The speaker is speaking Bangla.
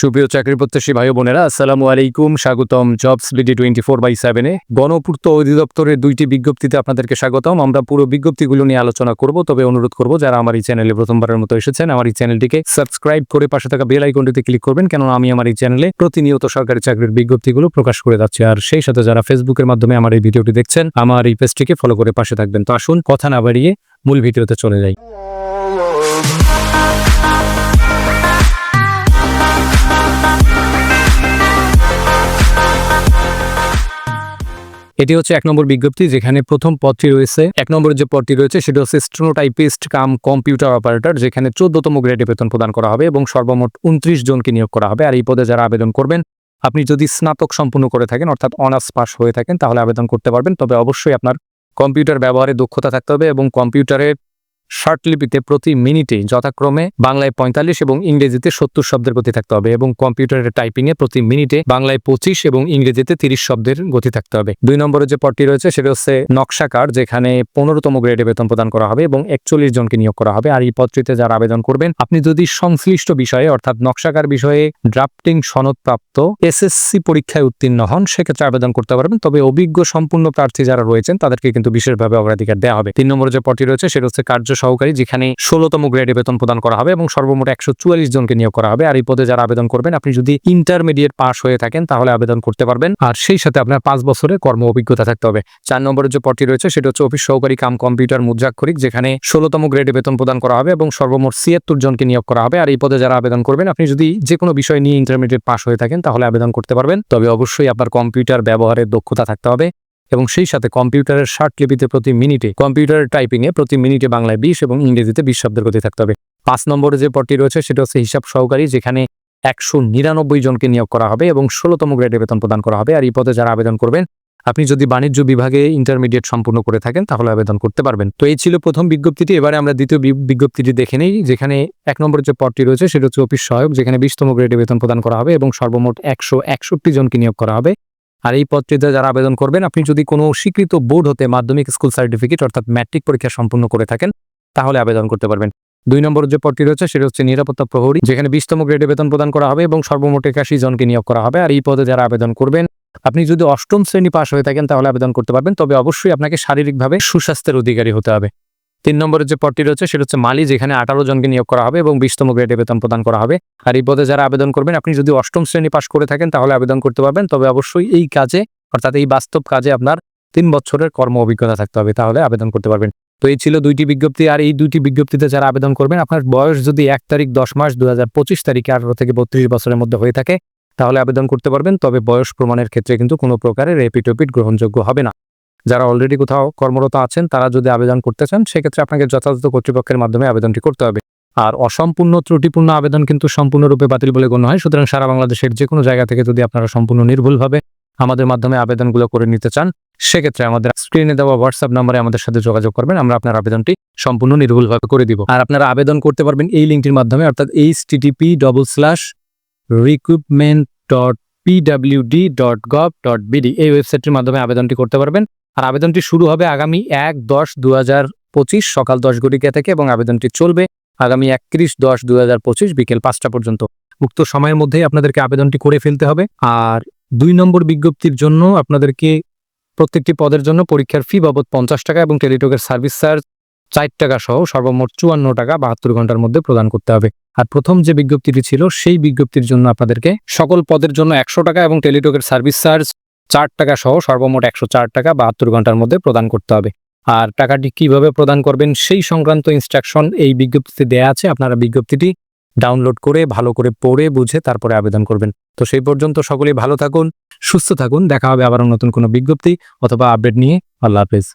সুপ্রিয় চাকরি প্রত্যাশী ভাই বোনেরা, আসসালামু আলাইকুম, স্বাগতম Jobs BD twenty four by সেভেনে। গণপূর্ত অধিদপ্তরের দুইটি বিজ্ঞপ্তিতে আপনাদেরকে স্বাগতম। আমরা পুরো বিজ্ঞপ্তিগুলো নিয়ে আলোচনা করব, তবে অনুরোধ করব, যারা আমার এই চ্যানেলে প্রথমবারের মতো এসেছেন, আমার এই চ্যানেলটিকে সাবস্ক্রাইব করে পাশে থাকা বেল আইকনটিতে ক্লিক করবেন, কেননা আমি আমার এই চ্যানেলে প্রতিনিয়ত সরকারি চাকরির বিজ্ঞপ্তিগুলো প্রকাশ করে যাচ্ছি। আর সেই সাথে যারা ফেসবুকের মাধ্যমে আমার এই ভিডিওটি দেখছেন, আমার এই পেজটিকে ফলো করে পাশে থাকবেন। তো আসুন, কথা না বাড়িয়ে মূল ভিডিওতে চলে যাই। এটি হচ্ছে এক নম্বর বিজ্ঞপ্তি যেখানে প্রথম পদটি রয়েছে। এক নম্বর যে পদটি রয়েছে সেটা হচ্ছে স্টেনোটাইপিস্ট কাম কম্পিউটার অপারেটর যেখানে চোদ্দতম গ্রেডে বেতন প্রদান করা হবে এবং সর্বমোট উনত্রিশ জনকে নিয়োগ করা হবে। আর এই পদে যারা আবেদন করবেন, আপনি যদি স্নাতক সম্পূর্ণ করে থাকেন, অর্থাৎ অনার্স পাস হয়ে থাকেন, তাহলে আবেদন করতে পারবেন। তবে অবশ্যই আপনার কম্পিউটার ব্যবহারে দক্ষতা থাকতে হবে এবং কম্পিউটারের শর্টলিপিতে প্রতি মিনিটে যথাক্রমে বাংলায় পঁয়তাল্লিশ এবং ইংরেজিতে সত্তর শব্দের গতি থাকতে হবে এবং কম্পিউটারের টাইপিংয়ে প্রতি মিনিটে বাংলায় পঁচিশ এবং ইংরেজিতে তিরিশ শব্দের গতি থাকতে হবে। দুই নম্বরে যে পদটি রয়েছে সেটা হচ্ছে নকশাকার, যেখানে পনেরোতম গ্রেডে বেতন প্রদান করা হবে এবং একচল্লিশ জনকে নিয়োগ করা হবে। আর এই পদটিতে যারা আবেদন করবেন, আপনি যদি সংশ্লিষ্ট বিষয়ে, অর্থাৎ নকশাকার বিষয়ে ড্রাফটিং সনদপ্রাপ্ত এসএসসি পরীক্ষায় উত্তীর্ণ হন, সেক্ষেত্রে আবেদন করতে পারবেন। তবে অভিজ্ঞ সম্পূর্ণ প্রার্থী যারা রয়েছেন, তাদেরকে কিন্তু বিশেষভাবে অগ্রাধিকার দেওয়া হবে। তিন নম্বরে যে পদটি রয়েছে, সেটা হচ্ছে কার্য সহকারী, যেখানে ষোলোতম গ্রেডে বেতন প্রদান করা হবে এবং সর্বমোট একশো চুয়াল্লিশ জনকে নিয়োগ করা হবে। আর এই পদে যারা আবেদন করবেন, আপনি যদি ইন্টারমিডিয়েট পাস হয়ে থাকেন, তাহলে আবেদন করতে পারবেন। আর সেই সাথে আপনার পাঁচ বছরের কর্ম অভিজ্ঞতা থাকতে হবে। চার নম্বরের যে পদটি রয়েছে, সেটা হচ্ছে অফিস সহকারী কাম কম্পিউটার মুদ্রাক্ষরিক, যেখানে ষোলোতম গ্রেডে বেতন প্রদান করা হবে এবং সর্বমোট ছিয়াত্তর জনকে নিয়োগ করা হবে। আর এই পদে যারা আবেদন করবেন, আপনি যদি যে কোনো বিষয় নিয়ে ইন্টারমিডিয়েট পাস হয়ে থাকেন, তাহলে আবেদন করতে পারবেন। তবে অবশ্যই আপনার কম্পিউটার ব্যবহারের দক্ষতা থাকতে হবে। এবং সেই সাথে কম্পিউটারের ষাট লিপিতে প্রতি মিনিটে কম্পিউটারের টাইপিংয়ে প্রতি মিনিটে বাংলায় বিশ এবং ইংরেজিতে বিশ শব্দের গতি থাকতে হবে। পাঁচ নম্বরে যে পদটি রয়েছে সেটা হচ্ছে হিসাব সহকারী, যেখানে একশো নিরানব্বই জনকে নিয়োগ করা হবে এবং ষোলোতম গ্রেডে বেতন প্রদান করা হবে। আর এই পদে যারা আবেদন করবেন, আপনি যদি বাণিজ্য বিভাগে ইন্টারমিডিয়েট সম্পূর্ণ করে থাকেন, তাহলে আবেদন করতে পারবেন। তো এই ছিল প্রথম বিজ্ঞপ্তিটি। এবারে আমরা দ্বিতীয় বিজ্ঞপ্তিটি দেখে নেই, যেখানে এক নম্বর যে পদটি রয়েছে সেটা হচ্ছে অফিস সহায়ক, যেখানে বিশতম গ্রেডে বেতন প্রদান করা হবে এবং সর্বমোট একশো একষট্টি জনকে নিয়োগ করা হবে। আর এই পদটিতে যারা আবেদন করবেন, আপনি যদি কোনো স্বীকৃত বোর্ড হতে মাধ্যমিক স্কুল সার্টিফিকেট, অর্থাৎ ম্যাট্রিক পরীক্ষা সম্পূর্ণ করে থাকেন, তাহলে আবেদন করতে পারবেন। দুই নম্বর যে পদটি রয়েছে, সেটা হচ্ছে নিরাপত্তা প্রহরী, যেখানে বিশতম গ্রেডে বেতন প্রদান করা হবে এবং সর্বমোট একাশি জনকে নিয়োগ করা হবে। আর এই পদে যারা আবেদন করবেন, আপনি যদি অষ্টম শ্রেণি পাশ হয়ে থাকেন, তাহলে আবেদন করতে পারবেন। তবে অবশ্যই আপনাকে শারীরিকভাবে সুস্বাস্থ্যের অধিকারী হতে হবে। তিন নম্বরের যে পদটি রয়েছে, সেটা হচ্ছে মালি, যেখানে আঠারো জনকে নিয়োগ করা হবে এবং বিশতম গ্রেডে বেতন প্রদান করা হবে। আর এই পদে যারা আবেদন করবেন, আপনি যদি অষ্টম শ্রেণি পাশ করে থাকেন, তাহলে আবেদন করতে পারবেন। তবে অবশ্যই এই কাজে, অর্থাৎ এই বাস্তব কাজে আপনার তিন বছরের কর্ম অভিজ্ঞতা থাকতে হবে, তাহলে আবেদন করতে পারবেন। তো এই ছিল দুইটি বিজ্ঞপ্তি, আর এই দুইটি বিজ্ঞপ্তিতে যারা আবেদন করবেন, আপনার বয়স যদি এক তারিখ দশ মাস দু হাজার পঁচিশ তারিখে আঠারো থেকে বত্রিশ বছরের মধ্যে হয়ে থাকে, তাহলে আবেদন করতে পারবেন। তবে বয়স প্রমাণের ক্ষেত্রে কিন্তু কোনো প্রকারের রেপিটোপিট গ্রহণযোগ্য হবে না। যারা অলরেডি কোথাও কর্মরত আছেন, তারা যদি আবেদন করতে চান, সেক্ষেত্রে আপনাকে যথাযথ কর্তৃপক্ষের মাধ্যমে আবেদনটি করতে হবে। আর অসম্পূর্ণ ত্রুটিপূর্ণ আবেদন কিন্তু সম্পূর্ণরূপে বাতিল বলে গণ্য হয়। সুতরাং সারা বাংলাদেশের যে কোনো জায়গা থেকে যদি আপনারা সম্পূর্ণ নির্ভুলভাবে আমাদের মাধ্যমে আবেদনগুলো করে নিতে চান, সেক্ষেত্রে আমাদের স্ক্রিনে দেওয়া হোয়াটসঅ্যাপ নাম্বারে আমাদের সাথে যোগাযোগ করবেন, আমরা আপনার আবেদনটি সম্পূর্ণ নির্ভুলভাবে করে দিব। আর আপনারা আবেদন করতে পারবেন এই লিঙ্কটির মাধ্যমে, অর্থাৎ HTTP double slash recruitment dot PWD dot gov dot BD এই ওয়েবসাইটটির মাধ্যমে আবেদনটি করতে পারবেন। আর আবেদনটি শুরু হবে আগামী এক দশ দু পঁচিশ সকাল দশ ঘটিকা থেকে এবং আবেদনটি চলবে আগামী একত্রিশ দশ দু বিকেল পাঁচটা পর্যন্ত। উক্ত সময়ের মধ্যেই আপনাদেরকে আবেদনটি করে ফেলতে হবে। আর দুই নম্বর বিজ্ঞপ্তির জন্য আপনাদেরকে প্রত্যেকটি পদের জন্য পরীক্ষার ফি বাবদ পঞ্চাশ টাকা এবং টেলিটকের সার্ভিস চার্জ চার টাকা সহ সর্বমোট চুয়ান্ন টাকা বাহাত্তর ঘণ্টার মধ্যে প্রদান করতে হবে। আর প্রথম যে বিজ্ঞপ্তিটি ছিল, সেই বিজ্ঞপ্তির জন্য আপনাদেরকে সকল পদের জন্য একশো টাকা এবং টেলিটকের সার্ভিস চার্জ চার টাকা সহ সর্বমোট একশো চার টাকা বাহাত্তর ঘণ্টার মধ্যে প্রদান করতে হবে। আর টাকাটি কীভাবে প্রদান করবেন সেই সংক্রান্ত ইনস্ট্রাকশন এই বিজ্ঞপ্তিতে দেয়া আছে। আপনারা বিজ্ঞপ্তিটি ডাউনলোড করে, ভালো করে পড়ে, বুঝে তারপরে আবেদন করবেন। তো সেই পর্যন্ত সকলেই ভালো থাকুন, সুস্থ থাকুন। দেখা হবে আবার নতুন কোনো বিজ্ঞপ্তি অথবা আপডেট নিয়ে। আল্লাহ হাফেজ।